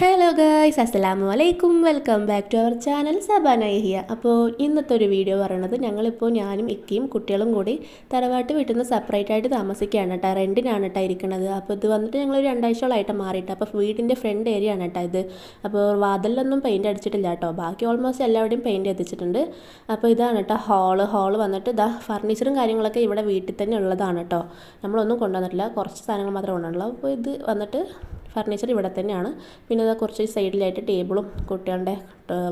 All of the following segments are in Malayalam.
ഹലോ ഗായ്സ് അസ്സലാമു അലൈക്കും welcome back to our channel Sabana here അപ്പോൾ ഇന്നത്തെ ഒരു വീഡിയോ പറയണത് ഞങ്ങളിപ്പോൾ ഞാനും ഇക്കയും കുട്ടികളും കൂടി തറവാട്ട് വീട്ടിൽ നിന്ന് സെപ്പറേറ്റ് ആയിട്ട് താമസിക്കുകയാണ് കേട്ടോ. റെന്റിനാണ് കേട്ടോ ഇരിക്കുന്നത് അപ്പോൾ ഇത് വന്നിട്ട് ഞങ്ങൾ ഒരു രണ്ടാഴ്ചയോളായിട്ട് മാറിയിട്ട് അപ്പോൾ വീടിന്റെ ഫ്രണ്ട് ഏരിയ ആണ് കേട്ടോ ഇത്. അപ്പോൾ വാതിലൊന്നും പെയിന്റ് അടിച്ചിട്ടില്ല കേട്ടോ. ബാക്കി ഓൾമോസ്റ്റ് എല്ലാവരുടെയും പെയിന്റ് എത്തിച്ചിട്ടുണ്ട് അപ്പോൾ ഇതാണ് കേട്ടോ ഹാൾ ഹാൾ വന്നിട്ട് ഇതാ ഫർണിച്ചറും കാര്യങ്ങളൊക്കെ ഇവിടെ വീട്ടിൽ തന്നെ ഉള്ളതാണ് കേട്ടോ. നമ്മളൊന്നും കൊണ്ടുവന്നിട്ടില്ല. കുറച്ച് സാധനങ്ങൾ മാത്രമേ കൊണ്ടുവന്നുള്ളൂ. അപ്പോൾ ഇത് വന്നിട്ട് ഫർണിച്ചർ ഇവിടെ തന്നെയാണ്. പിന്നെ കുറച്ച് സൈഡിലായിട്ട് ടേബിളും കുട്ടികളുടെ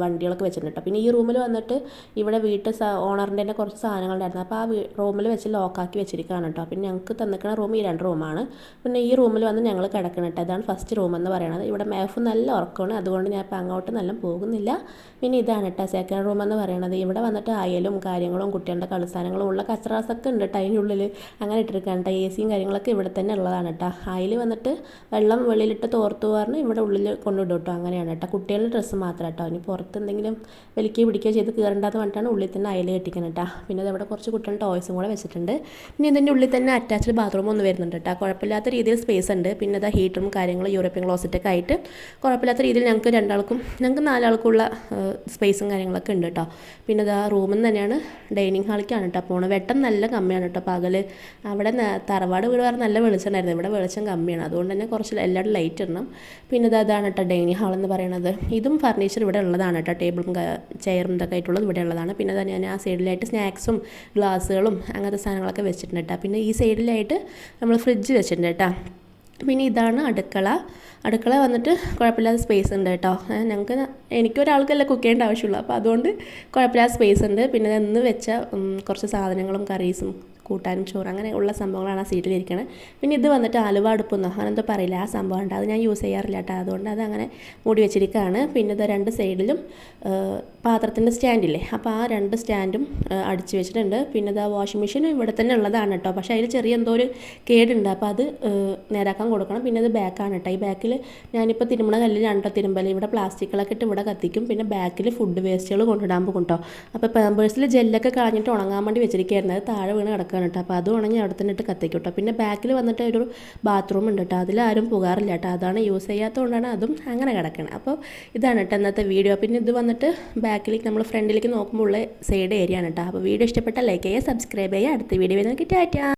വണ്ടികളൊക്കെ വെച്ചിട്ടുണ്ട് പിന്നെ ഈ റൂമിൽ വന്നിട്ട് ഇവിടെ വീട്ട് ഓണറിന്റെ തന്നെ കുറച്ച് സാധനങ്ങളുണ്ടായിരുന്നു. അപ്പോൾ ആ റൂമിൽ വെച്ച് ലോക്കാക്കി വെച്ചിരിക്കുകയാണ് കേട്ടോ പിന്നെ ഞങ്ങൾക്ക് തന്നിക്കുന്ന റൂം ഈ രണ്ട് റൂമാണ്. പിന്നെ ഈ റൂമിൽ വന്ന് ഞങ്ങൾ കിടക്കണം കേട്ടോ അതാണ് ഫസ്റ്റ് റൂം എന്ന് പറയുന്നത് ഇവിടെ മേഫ് നല്ല ഉറക്കമാണ്. അതുകൊണ്ട് ഞാൻ ഇപ്പോൾ അങ്ങോട്ട് നല്ല പോകുന്നില്ല. പിന്നെ ഇതാണ് കേട്ടോ സെക്കൻഡ് റൂം എന്ന് പറയുന്നത് ഇവിടെ വന്നിട്ട് അയലും കാര്യങ്ങളും കുട്ടികളുടെ കളിസ്ഥാനങ്ങളും ഉള്ള കച്ചറാസൊക്കെ ഉണ്ട് കേട്ടോ അതിന്റെ ഉള്ളിൽ അങ്ങനെ ഇട്ടിരിക്കുകയാണ് കേട്ടോ എ സിയും കാര്യങ്ങളൊക്കെ ഇവിടെ തന്നെ ഉള്ളതാണ് കേട്ടോ അയൽ വന്നിട്ട് വെള്ളം വെളിയിലിട്ട് തോർത്തു പറഞ്ഞ് ഇവിടെ ഉള്ളിൽ കൊണ്ടുവിടും കേട്ടോ അങ്ങനെയാണ് കേട്ടോ കുട്ടികളുടെ ഡ്രസ്സ് മാത്രം കേട്ടോ ഇനി പുറത്ത് എന്തെങ്കിലും വലിക്കുകയോ പിടിക്കുകയോ ചെയ്ത് കയറേണ്ടതെന്ന് പറഞ്ഞിട്ടാണ് ഉള്ളിൽ തന്നെ അയൽ കെട്ടിക്കുന്നത് കേട്ടോ പിന്നെ അതവിടെ കുറച്ച് കുട്ടികളുടെ ടോയ്സും കൂടെ വെച്ചിട്ടുണ്ട്. പിന്നെ ഇതിന്റെ ഉള്ളിൽ തന്നെ അറ്റാച്ച്ഡ് ബാത്റൂം ഒന്ന് വരുന്നുണ്ട് കേട്ടോ കുഴപ്പമില്ലാത്ത രീതിയിൽ സ്പേസ് ഉണ്ട്. പിന്നെ അതാ ഹീറ്ററും കാര്യങ്ങളും യൂറോപ്യൻ ക്ലോസറ്റൊക്കെ ആയിട്ട് കുഴപ്പമില്ലാത്ത രീതിയിൽ ഞങ്ങൾക്ക് രണ്ടാൾക്കും ഞങ്ങൾക്ക് നാലാൾക്കുള്ള സ്പേസും കാര്യങ്ങളൊക്കെ ഉണ്ട് കേട്ടോ പിന്നെ അതാ റൂമിൽ തന്നെയാണ് ഡൈനിങ് ഹാളിലേക്കാണ് കേട്ടോ പോണത്. വെട്ടം നല്ല കമ്മിയാണ് കേട്ടോ പകൽ അവിടെ തറവാട് വീട് വേറെ നല്ല വെളിച്ചമുണ്ടായിരുന്നു ഇവിടെ വെളിച്ചം കമ്മിയാണ്. അതുകൊണ്ട് തന്നെ കുറച്ച് എല്ലാവരും ലൈറ്റ് ഇടണം. പിന്നെ ഇത് അതാണ് കേട്ടോ ഡൈനിങ് ഹാൾ എന്ന് പറയുന്നത് ഇതും ഫർണിച്ചർ ഇവിടെ ഉള്ളതാണ് കേട്ടോ. ടേബിളും ചെയറും ഇതൊക്കെ ആയിട്ടുള്ളത് ഇവിടെ ഉള്ളതാണ്. പിന്നെ തന്നെ ഞാൻ ആ സൈഡിലായിട്ട് സ്നാക്സും ഗ്ലാസ്സുകളും അങ്ങനത്തെ സാധനങ്ങളൊക്കെ വെച്ചിട്ടുണ്ട് കേട്ടോ. പിന്നെ ഈ സൈഡിലായിട്ട് നമ്മൾ ഫ്രിഡ്ജ് വെച്ചിട്ടുണ്ട് കേട്ടോ. പിന്നെ ഇതാണ് അടുക്കള. അടുക്കള വന്നിട്ട് കുഴപ്പമില്ലാത്ത സ്പേസ് ഉണ്ട് കേട്ടോ. ഞങ്ങൾക്ക് എനിക്കൊരാൾക്കല്ല കുക്ക് ചെയ്യേണ്ട ആവശ്യമുള്ളൂ. അപ്പോൾ അതുകൊണ്ട് കുഴപ്പമില്ലാത്ത സ്പേസ് ഉണ്ട്. പിന്നെ ഇന്ന് വെച്ച കുറച്ച് സാധനങ്ങളും കറീസും കൂട്ടാനും ചോറ് അങ്ങനെ ഉള്ള സംഭവങ്ങളാണ് ആ സീറ്റിലിരിക്കുന്നത് പിന്നെ ഇത് വന്നിട്ട് ആലുവ അടുപ്പൊന്നും അങ്ങനെന്തോ പറയില്ല. ആ സംഭവം ഉണ്ട്. അത് ഞാൻ യൂസ് ചെയ്യാറില്ല കേട്ടോ. അതുകൊണ്ട് അത് അങ്ങനെ മൂടി വെച്ചിരിക്കുകയാണ് പിന്നെ ഇത് രണ്ട് സൈഡിലും പാത്രത്തിന്റെ സ്റ്റാൻഡില്ലേ അപ്പോൾ ആ രണ്ട് സ്റ്റാൻഡും അടിച്ച് വെച്ചിട്ടുണ്ട്. പിന്നെ ഇത് ആ വാഷിംഗ് മെഷീനും ഇവിടെ തന്നെ ഉള്ളതാണ് കേട്ടോ. പക്ഷേ അതിൽ ചെറിയ എന്തോ ഒരു കേടുണ്ട്. അപ്പോൾ അത് നേരാക്കാൻ കൊടുക്കണം. പിന്നെ ഇത് ബാക്കാണ് കേട്ടോ. ഈ ബാക്കിൽ ഞാനിപ്പോൾ തിരുമണ കല്ലിൽ രണ്ടോ തിരുമ്പൽ ഇവിടെ പ്ലാസ്റ്റിക്കുകളൊക്കെ ഇട്ട് ഇവിടെ കത്തിക്കും. പിന്നെ ബാക്കിൽ ഫുഡ് വേസ്റ്റുകൾ കൊണ്ടിടാൻ പോകും കേട്ടോ. അപ്പോൾ പേമ്പേഴ്സിൽ ജെല്ലൊക്കെ കളഞ്ഞിട്ട് ഉണങ്ങാൻ വേണ്ടി വെച്ചിരിക്കുകയായിരുന്നു അത് താഴെ വീണ് കിടക്കുകയാണ് കേട്ടോ. അപ്പോൾ അത് ഉണങ്ങി അവിടെ തന്നെ ഇട്ട് കത്തിക്കും കേട്ടോ. പിന്നെ ബാക്കിൽ വന്നിട്ട് ഒരു ബാത്റൂം ഉണ്ട് കേട്ടോ. അതിലാരും പോകാറില്ല കേട്ടോ. അതാണ് യൂസ് ചെയ്യാത്തതുകൊണ്ടാണ് അതും അങ്ങനെ കിടക്കണം. അപ്പോൾ ഇതാണ് കേട്ടോ ഇന്നത്തെ വീഡിയോ പിന്നെ ഇത് വന്നിട്ട് ബാക്കിലേക്ക് നമ്മൾ ഫ്രണ്ടിലേക്ക് നോക്കുമ്പോൾ ഉള്ള സൈഡ് ഏരിയ ആണ് കേട്ടോ. അപ്പോൾ വീഡിയോ ഇഷ്ടപ്പെട്ടാൽ ലൈക്ക് ചെയ്യുക സബ്സ്ക്രൈബ് ചെയ്യുക. അടുത്ത വീഡിയോ നോക്കി ടാറ്റാ.